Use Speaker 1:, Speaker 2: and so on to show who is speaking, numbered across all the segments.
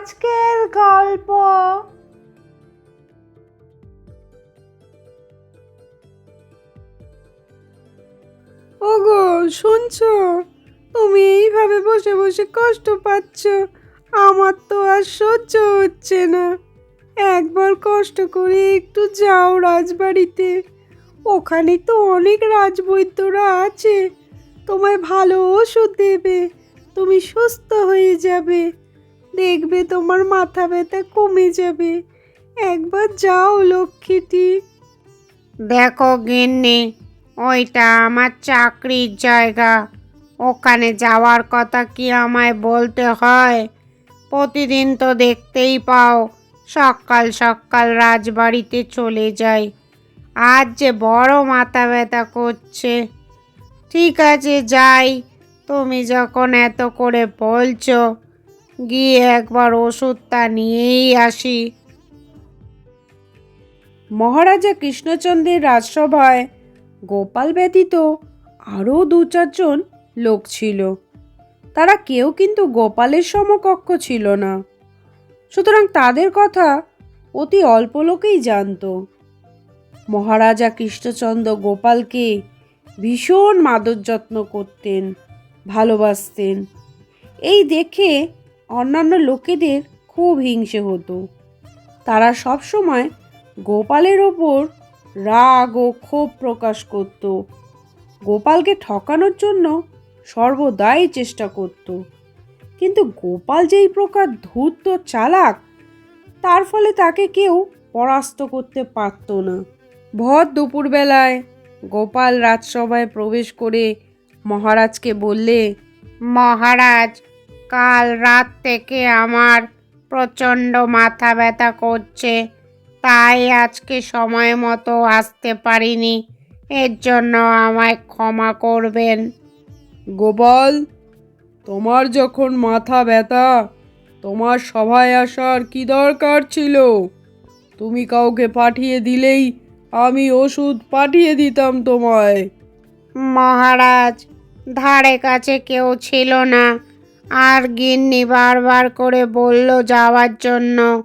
Speaker 1: আজকের গল্প।
Speaker 2: ওগো, শুনছো? তুমি এইভাবে বসে বসে কষ্ট পাচ্ছ। আমার তো আর সহ্য হচ্ছে না। একবার কষ্ট করে একটু যাও রাজবাড়িতে। ওখানে তো অনেক রাজবৈদ্যরা আছে। তোমায় ভালো ওষুধ দেবে। তুমি সুস্থ হয়ে যাবে। দেখবে তোমার মাথা ব্যথা কমে যাবে। একবার যাও লক্ষ্মীটি।
Speaker 3: দেখো গিন্নি, ওইটা আমার চাকরির জায়গা। ওখানে যাওয়ার কথা কি আমায় বলতে হয়? প্রতিদিন তো দেখতেই পাও, সকাল সকাল রাজবাড়িতে চলে যাই। আজ যে বড় মাথা ব্যথা করছে। ঠিক আছে, যাই। তুমি যখন এত করে বলছো গিয়ে একবার ওষুধটা নিয়েই আসি।
Speaker 2: মহারাজা কৃষ্ণচন্দ্রের রাজসভায় গোপাল ব্যতীত আরও দু চারজন লোক ছিল। তারা কেউ কিন্তু গোপালের সমকক্ষ ছিল না। সুতরাং তাদের কথা অতি অল্প লোকেই জানত। মহারাজা কৃষ্ণচন্দ্র গোপালকে ভীষণ মাদর যত্ন করতেন, ভালোবাসতেন। এই দেখে অন্যান্য লোকেদের খুব হিংসে হতো। তারা সব সময় গোপালের ওপর রাগ ও ক্ষোভ প্রকাশ করত। গোপালকে ঠকানোর জন্য সর্বদাই চেষ্টা করত। কিন্তু গোপাল যেই প্রকার ধূর্ত চালাক, তার ফলে তাকে কেউ পরাস্ত করতে পারত না। ভর দুপুরবেলায় গোপাল রাজসভায় প্রবেশ করে মহারাজকে বললে,
Speaker 3: মহারাজ কাল রাত থেকে আমার প্রচণ্ড মাথা ব্যথা করছে। তাই আজকে সময় মতো আসতে পারিনি। এর জন্য আমায় ক্ষমা করবেন।
Speaker 2: গোপাল তোমার যখন মাথা ব্যথা তোমার সভায় আসার কি দরকার ছিল? তুমি কাউকে পাঠিয়ে দিলেই আমি ওষুধ পাঠিয়ে দিতাম তোমায়।
Speaker 3: মহারাজ ধারে কাছে কেউ ছিল না। আর গিন্নি বারবার করে বলল যাওয়ার জন্য।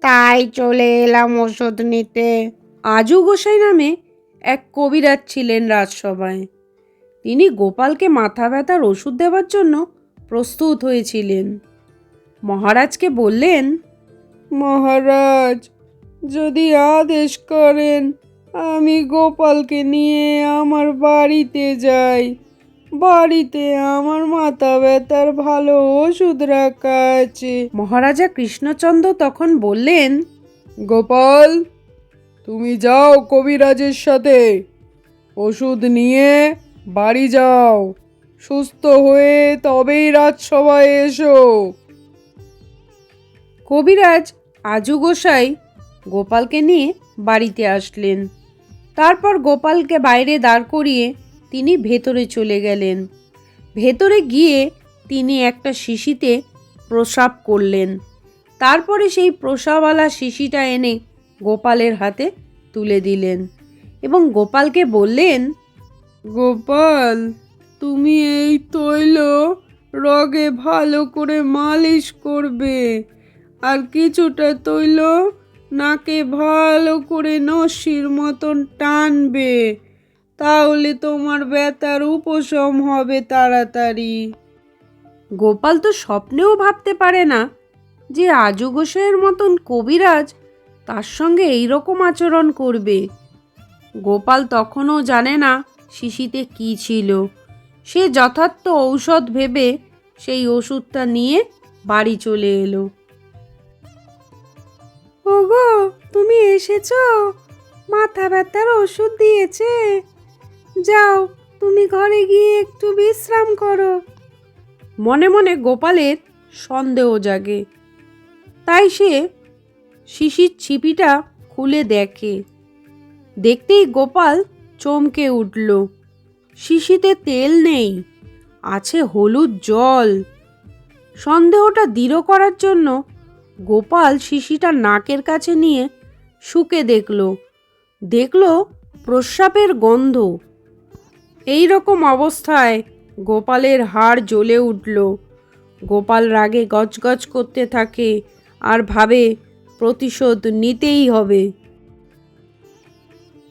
Speaker 3: তাই চলে এলাম ওষুধ নিতে।
Speaker 2: আজু গোসাই নামে এক কবিরাজ ছিলেন রাজসভায়। তিনি গোপালকে মাথা ব্যথার ওষুধ দেওয়ার জন্য প্রস্তুত হয়েছিলেন। মহারাজকে বললেন মহারাজ যদি আদেশ করেন আমি গোপালকে নিয়ে আমার বাড়িতে যাই। বাড়িতে আমার মাথা ব্যথার ভালো ওষুধ রাখা আছে। মহারাজা কৃষ্ণচন্দ্র তখন বললেন গোপাল তুমি যাও কবিরাজের সাথে। ওষুধ নিয়ে বাড়ি যাও। সুস্থ হয়ে তবেই রাজসভায় এসো। কবিরাজ আজু গোসাই গোপালকে নিয়ে বাড়িতে আসলেন। তারপর গোপালকে বাইরে দাঁড় করিয়ে তিনি ভেতরে চলে গেলেন। ভেতরে গিয়ে তিনি একটা শিশিতে প্রসাব করলেন। তারপরে সেই প্রসাবওয়ালা শিশিটা এনে গোপালের হাতে তুলে দিলেন এবং গোপালকে বললেন, গোপাল, তুমি এই তৈল রগে ভালো করে মালিশ করবে। আর কিছুটা তৈল নাকে ভালো করে নসির মতন টানবে। তাহলে তোমার ব্যথার উপশম হবে তাড়াতাড়ি। গোপাল তো স্বপ্নেও ভাবতে পারে না যে আজু গোসাইয়ের মতন কবিরাজ তার সঙ্গে এই রকম আচরণ করবে। গোপাল তখনও জানে না শিশিতে কি ছিল। সে যথার্থ ঔষধ ভেবে সেই ওষুধটা নিয়ে বাড়ি চলে এলো। ওগো তুমি এসেছ? মাথা ব্যথার ওষুধ দিয়েছে। যাও, তুমি ঘরে গিয়ে একটু বিশ্রাম করো। মনে মনে গোপালের সন্দেহ জাগে। তাই সে শিশির ছিপিটা খুলে দেখে। দেখতেই গোপাল চমকে উঠল। শিশিতে তেল নেই, আছে হলুদ জল। সন্দেহটা দৃঢ় করার জন্য গোপাল শিশিটা নাকের কাছে নিয়ে শুকে দেখল। দেখল প্রস্রাবের গন্ধ। এই রকম অবস্থায় গোপালের হাড় জ্বলে উঠল। গোপাল রাগে গজগজ করতে থাকে আর ভাবে, প্রতিশোধ নিতেই হবে।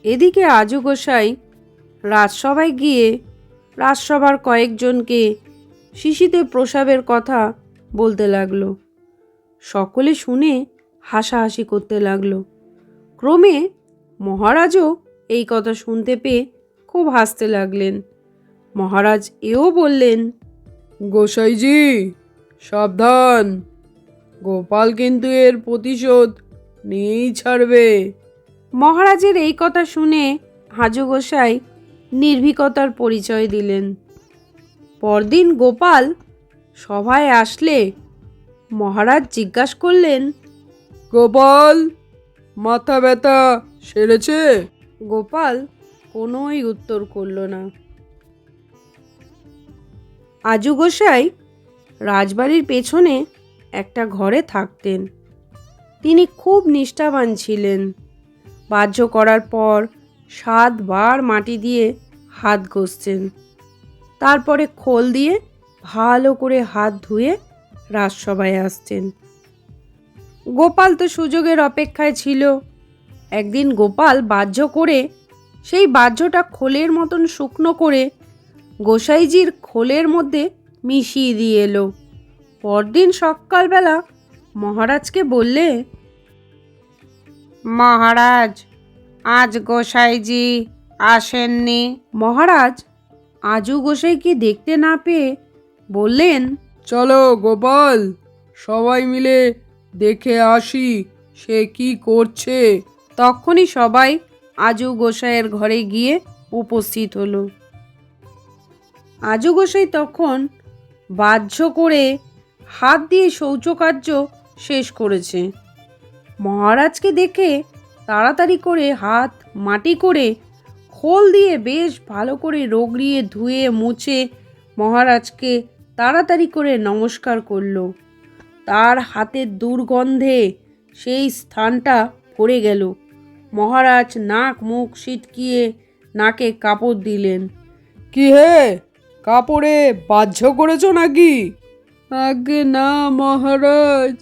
Speaker 2: এদিকে আজু গোসাই রাজসভায় গিয়ে রাজসভার কয়েকজনকে শিশিতে প্রসাবের কথা বলতে লাগল। সকলে শুনে হাসাহাসি করতে লাগল। ক্রমে মহারাজও এই কথা শুনতে পেয়ে খুব হাসতে লাগলেন। মহারাজ এও বললেন গোসাইজি সাবধান। গোপাল কিন্তু এর প্রতিশোধ নিয়েই ছাড়বে। মহারাজের এই কথা শুনে হাজু গোসাই নির্ভীকতার পরিচয় দিলেন। পরদিন গোপাল সভায় আসলে মহারাজ জিজ্ঞাসা করলেন গোপাল মাথা ব্যথা সেরেছে? গোপাল কোনোই উত্তর করল না। আজু গোসাই রাজবাড়ির পেছনে একটা ঘরে থাকতেন। তিনি খুব নিষ্ঠাবান ছিলেন। বাহ্য করার পর সাতবার মাটি দিয়ে হাত ঘষছেন তারপরে খোল দিয়ে ভালো করে হাত ধুয়ে রাজসভায় আসছেন গোপাল তো সুযোগের অপেক্ষায় ছিল। একদিন গোপাল বাহ্য করে সেই বাহ্যটা খোলের মতন শুকনো করে গোসাইজির খোলের মধ্যে মিশিয়ে দিয়ে এলো। পরদিন সকালবেলা মহারাজকে বললে
Speaker 3: মহারাজ আজ গোসাইজি আসেননি।
Speaker 2: মহারাজ আজু গোসাইকে দেখতে না পেয়ে বললেন চলো গোপাল সবাই মিলে দেখে আসি সে কি করছে। তখনই সবাই আজু গোসাইয়ের ঘরে গিয়ে উপস্থিত হলো। আজু গোসাই তখন বাহ্য করে হাত দিয়ে শৌচকার্য শেষ করেছে। মহারাজকে দেখে তাড়াতাড়ি করে হাত মাটি করে খোল দিয়ে বেশ ভালো করে রগড়িয়ে ধুয়ে মুছে মহারাজকে তাড়াতাড়ি করে নমস্কার করল। তার হাতের দুর্গন্ধে সেই স্থানটা ভরে গেল। মহারাজ নাক মুখ সিটকিয়ে নাকে কাপড় দিলেন। কি হে? কাপড়ে বাহ্য করেছ নাকি? আগে না, মহারাজ।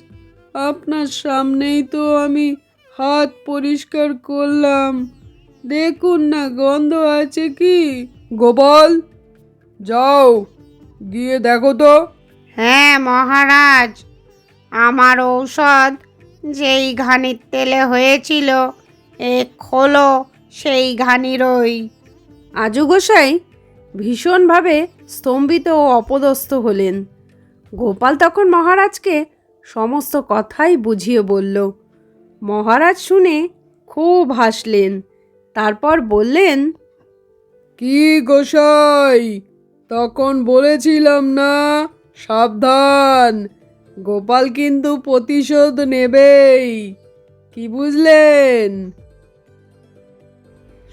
Speaker 2: আপনার সামনেই তো আমি হাত পরিষ্কার করলাম। দেখুন না, গন্ধ আছে কি? গোপাল, যাও, গিয়ে দেখো তো।
Speaker 3: হ্যাঁ মহারাজ। আমার ঔষধ যেই ঘানির তেলে হয়েছিল খোলো সেই ঘানিরই।
Speaker 2: আজু গোসাই ভীষণভাবে স্তম্ভিত ও অপদস্থ হলেন। গোপাল তখন মহারাজকে সমস্ত কথাই বুঝিয়ে বলল। মহারাজ শুনে খুব হাসলেন তারপর বললেন কি গোসাই তখন বলেছিলাম না সাবধান গোপাল কিন্তু প্রতিশোধ নেবেই। কি বুঝলেন?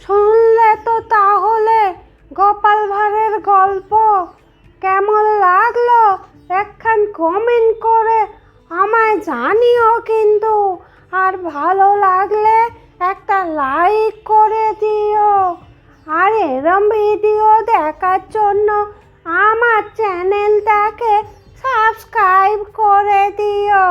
Speaker 1: শুনলে তো তাহলে গোপাল ভাঁড়ের গল্প কেমন লাগল? একখান কমেন্ট করে আমায় জানিও কিন্তু। আর ভালো লাগলে একটা লাইক করে দিও। আর এরম ভিডিও দেখার জন্য আমার চ্যানেলটাকে সাবস্ক্রাইব করে দিও।